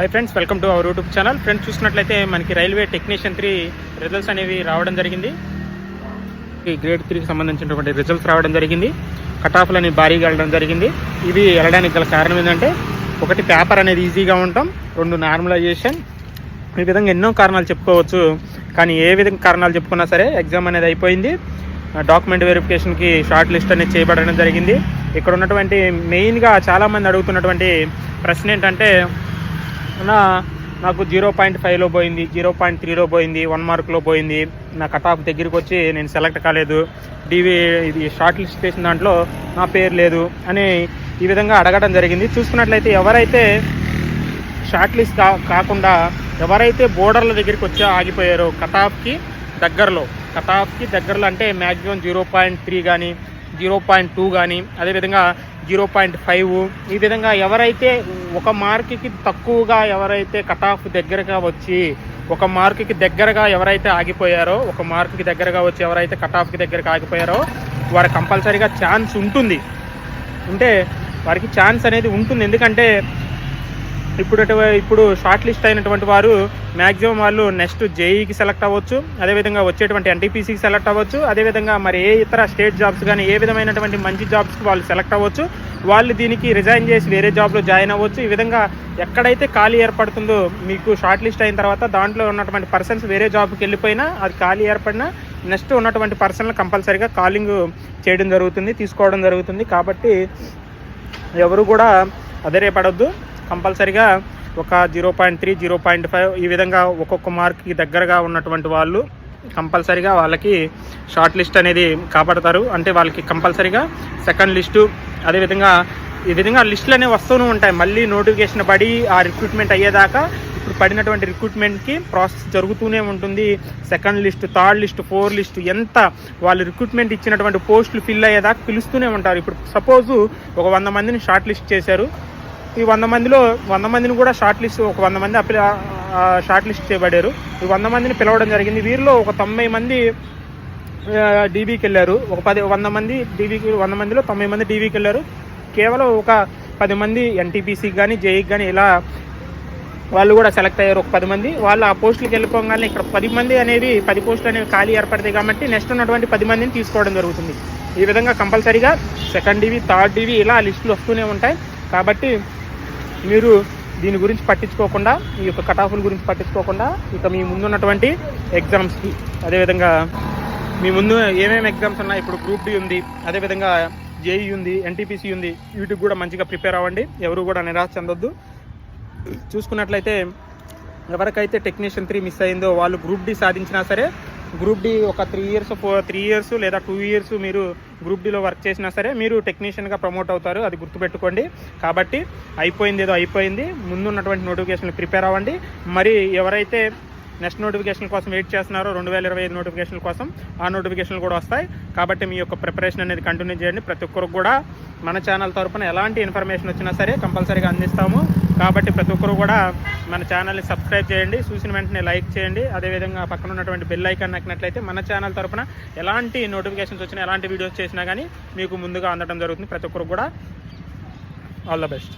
Hi friends welcome to our YouTube channel friends చూసినట్లయితే మనకి railway technician three results అనేవి రావడం జరిగింది. ఈ గ్రేడ్ త్రీకి సంబంధించినటువంటి రిజల్ట్స్ రావడం జరిగింది. కట్ ఆఫ్లు అనేవి భారీగా వెళ్ళడం జరిగింది. ఇవి వెళ్ళడానికి గల కారణం ఏంటంటే ఒకటి పేపర్ అనేది ఈజీగా ఉండటం రెండు నార్మలైజేషన్ ఈ విధంగా ఎన్నో కారణాలు చెప్పుకోవచ్చు. కానీ ఏ విధంగా కారణాలు చెప్పుకున్నా సరే ఎగ్జామ్ అనేది అయిపోయింది. డాక్యుమెంట్ వెరిఫికేషన్కి షార్ట్ లిస్ట్ అనేది చేయబడడం జరిగింది. ఇక్కడ ఉన్నటువంటి మెయిన్గా చాలామంది అడుగుతున్నటువంటి ప్రశ్న ఏంటంటే నా నాకు జీరో పాయింట్ ఫైవ్లో పోయింది జీరో పాయింట్ త్రీలో పోయింది వన్ మార్క్లో పోయింది. నా కట్ ఆఫ్ దగ్గరికి వచ్చి నేను సెలెక్ట్ కాలేదు. డివి ఇది షార్ట్ లిస్ట్ చేసిన దాంట్లో నా పేరు లేదు అని ఈ విధంగా అడగడం జరిగింది. చూసుకున్నట్లయితే ఎవరైతే షార్ట్ లిస్ట్ కా కాకుండా ఎవరైతే బోర్డర్ల దగ్గరికి వచ్చి ఆగిపోయారో కట్ ఆఫ్కి దగ్గరలో కట్ ఆఫ్కి దగ్గరలో అంటే మ్యాక్సిమం జీరో పాయింట్ త్రీ కానీ జీరో పాయింట్ టూ కానీ అదేవిధంగా జీరో పాయింట్ ఫైవ్. ఈ విధంగా ఎవరైతే ఒక మార్కుకి తక్కువగా ఎవరైతే కట్ ఆఫ్ దగ్గరగా వచ్చి ఒక మార్కుకి దగ్గరగా ఎవరైతే ఆగిపోయారో ఒక మార్కుకి దగ్గరగా వచ్చి ఎవరైతే కట్ ఆఫ్కి దగ్గరగా ఆగిపోయారో వారికి కంపల్సరీగా ఛాన్స్ ఉంటుంది. అంటే వారికి ఛాన్స్ అనేది ఉంటుంది. ఎందుకంటే ఇప్పుడు ఇప్పుడు షార్ట్ లిస్ట్ అయినటువంటి వారు మ్యాక్సిమం వాళ్ళు నెక్స్ట్ జేఈకి సెలెక్ట్ అవ్వచ్చు. అదేవిధంగా వచ్చేటువంటి ఎన్టీపీసీకి సెలెక్ట్ అవ్వచ్చు. అదేవిధంగా మరి ఏ ఇతర స్టేట్ జాబ్స్ కానీ ఏ విధమైనటువంటి మంచి జాబ్స్కి వాళ్ళు సెలెక్ట్ అవ్వచ్చు. వాళ్ళు దీనికి రిజైన్ చేసి వేరే జాబ్లో జాయిన్ అవ్వచ్చు. ఈ విధంగా ఎక్కడైతే ఖాళీ ఏర్పడుతుందో మీకు షార్ట్ లిస్ట్ అయిన తర్వాత దాంట్లో ఉన్నటువంటి పర్సన్స్ వేరే జాబ్కి వెళ్ళిపోయినా అది ఖాళీ ఏర్పడినా నెక్స్ట్ ఉన్నటువంటి పర్సన్లు కంపల్సరీగా కాలింగ్ చేయడం జరుగుతుంది తీసుకోవడం జరుగుతుంది. కాబట్టి ఎవరు కూడా అధైర్యపడొద్దు. కంపల్సరిగా ఒక zero point three zero point five ఈ విధంగా ఒక్కొక్క మార్క్కి దగ్గరగా ఉన్నటువంటి వాళ్ళు కంపల్సరీగా వాళ్ళకి షార్ట్ లిస్ట్ అనేది కాపాడతారు. అంటే వాళ్ళకి కంపల్సరీగా సెకండ్ లిస్టు అదేవిధంగా ఈ విధంగా లిస్టులు అనేవి వస్తూనే ఉంటాయి. మళ్ళీ నోటిఫికేషన్ పడి ఆ రిక్రూట్మెంట్ అయ్యేదాకా ఇప్పుడు పడినటువంటి రిక్రూట్మెంట్కి ప్రాసెస్ జరుగుతూనే ఉంటుంది. Second list third list four list ఎంత వాళ్ళు రిక్రూట్మెంట్ ఇచ్చినటువంటి పోస్టులు ఫిల్ అయ్యేదాకా పిలుస్తూనే ఉంటారు. ఇప్పుడు సపోజు ఒక వంద మందిని షార్ట్ లిస్ట్ చేశారు. ఈ వంద మందిలో వంద మందిని కూడా షార్ట్ లిస్ట్ ఒక వంద మంది అప్లై షార్ట్ లిస్ట్ చేయబడారు ఈ వంద మందిని పిలవడం జరిగింది. వీరిలో ఒక తొంభై మంది డీబీకి వెళ్ళారు. ఒక పది వంద మంది డీబీకి వంద మందిలో తొంభై మంది డీబీకి వెళ్ళారు. కేవలం ఒక పది మంది ఎన్టీపీసీకి కానీ జేఈకి కానీ ఇలా వాళ్ళు కూడా సెలెక్ట్ అయ్యారు. ఒక పది మంది. వాళ్ళు ఆ పోస్టులకు వెళ్ళిపోగానే ఇక్కడ పది మంది అనేది పది పోస్టులు అనేవి ఖాళీ ఏర్పడతాయి కాబట్టి నెక్స్ట్ ఉన్నటువంటి పది మందిని తీసుకోవడం జరుగుతుంది. ఈ విధంగా కంపల్సరీగా సెకండ్ డివి థర్డ్ డివి ఇలా లిస్టులు వస్తూనే ఉంటాయి. కాబట్టి మీరు దీని గురించి పట్టించుకోకుండా ఈ యొక్క కటాఫుల గురించి పట్టించుకోకుండా ఇక మీ ముందున్నటువంటి ఎగ్జామ్స్కి అదేవిధంగా మీ ముందు ఏమేమి ఎగ్జామ్స్ ఉన్నాయి ఇప్పుడు గ్రూప్ డి ఉంది అదేవిధంగా జేఈ ఉంది ఎన్టీపీసీ ఉంది వీటికి కూడా మంచిగా ప్రిపేర్ అవ్వండి ఎవరు కూడా నిరాశ చెందొద్దు. చూసుకున్నట్లయితే ఎవరికైతే టెక్నీషియన్ త్రీ మిస్ అయిందో వాళ్ళు గ్రూప్ డి సాధించినా సరే గ్రూప్ డి ఒక three years four three years లేదా టూ ఇయర్స్ మీరు గ్రూప్ డిలో వర్క్ చేసినా సరే మీరు టెక్నీషియన్గా ప్రమోట్ అవుతారు అది గుర్తుపెట్టుకోండి. కాబట్టి అయిపోయింది ఏదో అయిపోయింది ముందున్నటువంటి నోటిఫికేషన్లు ప్రిపేర్ అవ్వండి. మరి ఎవరైతే నెక్స్ట్ నోటిఫికేషన్ కోసం వెయిట్ చేస్తున్నారో. రెండు వేల ఇరవై ఐదు నోటిఫికేషన్ కోసం ఆ నోటిఫికేషన్లు కూడా వస్తాయి. కాబట్టి మీ యొక్క ప్రిపరేషన్ అనేది కంటిన్యూ చేయండి. ప్రతి ఒక్కరికి కూడా మన ఛానల్ తరఫున ఎలాంటి ఇన్ఫర్మేషన్ వచ్చినా సరే కంపల్సరీగా అందిస్తాము. కాబట్టి ప్రతి ఒక్కరు కూడా మన ఛానల్ని సబ్స్క్రైబ్ చేయండి. చూసిన వెంటనే లైక్ చేయండి. అదేవిధంగా పక్కన ఉన్నటువంటి బెల్ ఐకాన్ నక్కినట్లయితే మన ఛానల్ తరపున ఎలాంటి నోటిఫికేషన్స్ వచ్చినా ఎలాంటి వీడియోస్ చేసినా కానీ మీకు ముందుగా అందడం జరుగుతుంది. ప్రతి ఒక్కరు కూడా ఆల్ ద బెస్ట్.